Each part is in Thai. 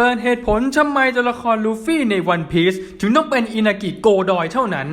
เปิดเหตุผลทำไมตัวละครลูฟี่ในวันพีซถึงต้องเป็นอินากิโกดอยเท่านั้น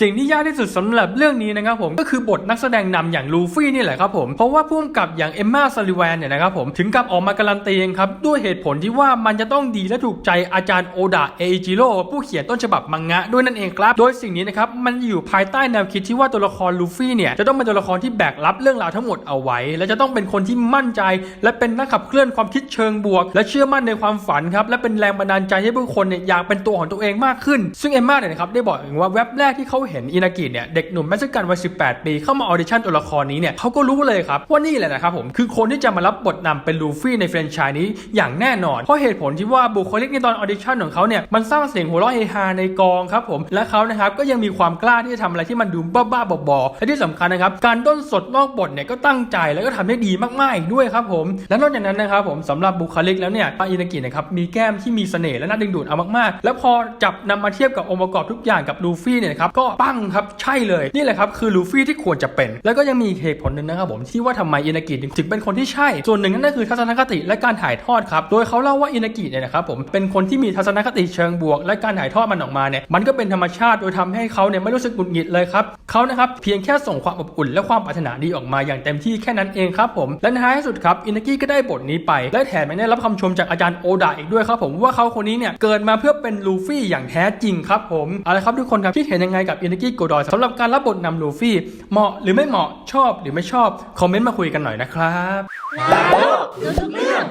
สิ่งที่ยากที่สุดสำหรับเรื่องนี้นะครับผมก็คือบทนักแสดงนำอย่างลูฟี่นี่แหละครับผมเพราะว่าพุ่มกับอย่างเอมมาซาลิแวนเนี่ยนะครับผมถึงกับออกมาการันตีเองครับด้วยเหตุผลที่ว่ามันจะต้องดีและถูกใจอาจารย์โอดะเอจิโร่ผู้เขียนต้นฉบับมังงะด้วยนั่นเองครับ โดยสิ่งนี้นะครับมันอยู่ภายใต้แนวคิดที่ว่าตัวละครลูฟี่เนี่ยจะต้องเป็นตัวละครที่แบกรับเรื่องราวทั้งหมดเอาไว้ และจะต้องเป็นคนที่มั่นใจ และเป็นนักขับเคลื่อนความคิดเชิงบวก และเชื่อมั่นในความฝันครับและเป็นแรงบันดาลใจให้ผู้คนเนี่ยอยากเป็นตัวของตัวเองมากขึ้น ซึ่งเอมมาเนี่ยนะครับได้บอกเองว่าเว็บแรกที่เขาเห็นอินากิเนี่ยเด็กหนุ่มแมกซิกันวัย 18 ปี เข้ามาออดิชั่นตัวละครนี้เนี่ยเขาก็รู้เลยครับว่านี่แหละนะครับผมคือคนที่จะมารับบทนำเป็นลูฟี่ในแฟรนไชส์นี้อย่างแน่นอน เพราะเหตุผลที่ว่าบุคลิกในตอนออดิชั่นของเขาเนี่ยมันสร้างเสียงหัวเราะเฮฮาในกองครับผมและเขานะครับก็ยังมีความกล้าที่จะทำอะไรที่มันดูบ้าๆบอๆและที่สำคัญนะครับการด้นสดนอกบทเนี่ยก็ตั้งใจแล้วก็ทำได้ดีมากๆอีกด้วยครับผมและนอกจากนั้นนะครับผมสำหรับบุคลิกแล้วเนี่ยปาอินากินะครับมีแก้มที่มีเสน่ห์และน่าดึงดูดเอามากๆ แล้วพอจับนำมาเทียบกับองค์ประกอบทุกอย่างกับลูฟี่เนี่ยครับก็ปั้งครับใช่เลยนี่แหละครับคือลูฟี่ที่ควรจะเป็น แล้วก็ยังมีเหตุผลหนึ่งนะครับผมที่ว่าทำไมอินากิถึงเป็นคนที่ใช่ ส่วนหนึ่งนั่นก็คือทัศนคติและการถ่ายทอดครับโดยเขาเล่าว่าอินากิเนี่ยนะครับผมเป็นคนที่มีทัศนคติเชิงบวก และการถ่ายทอดมันออกมาเนี่ยมันก็เป็นธรรมชาติโดยทำให้เขาเนี่ยไม่รู้สึกหงุดหงิดเลยครับเขานะครับเพียงแค่ส่งความอบอุ่น และความปรารถนาดีออกมาอย่างเต็มที่แค่นั้นเองครับผมและในท้ายที่สุดครับอินากิก็ได้บทนี้ไป และแถมยังได้รับคำชมจากอาจารย์โอดะอีกด้วยครับผมว่าเขาคนนี้เนี่ยเกิดมาเพื่อเป็นลูฟี่อย่างแท้จริงครับผมเอาละครับทุกคนครับคิดเห็นยังไงกับอินากิโกดอยสำหรับการรับบทนำลูฟี่เหมาะหรือไม่เหมาะชอบหรือไม่ชอบ คอมเมนต์มาคุยกันหน่อยนะครับ รู้ทุกเรื่อง